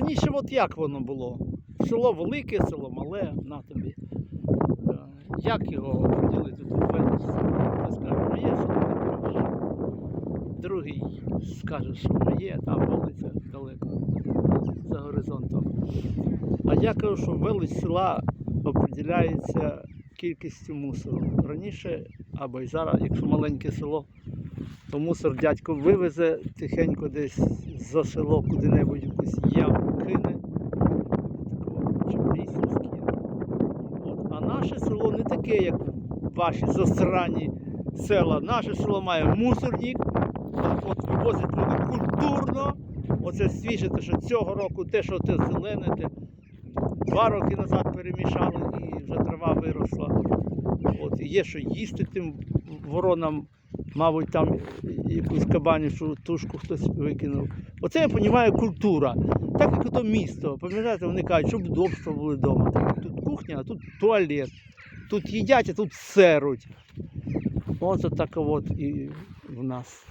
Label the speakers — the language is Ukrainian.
Speaker 1: раніше от як воно було? Село велике, село мале, на тобі. Е, Як його поділити тут скажеш, моє село не краще. Другий скаже, що моє, там вулиця далеко за горизонтом. А я кажу, що велич села определяється кількістю мусору. Раніше або й зараз, якщо маленьке село, то мусор дядько вивезе тихенько десь за село куди-небудь якусь яму кине. А наше село не таке, як ваші засрані села. Наше село має мусорник, от вивозять люди культурно. Оце свіже, те, що цього року те, що те зелене, те два роки назад перемішали і вже трава виросла. От, є що їсти тим воронам, мабуть, там якусь кабанівшу тушку хтось викинув. Оце я розумію культура. Так як ото місто. Пам'ятаєте, вони кажуть, щоб удобства були вдома. Тут кухня, а тут туалет. Тут їдять, а тут серуть. Оце так от і в нас.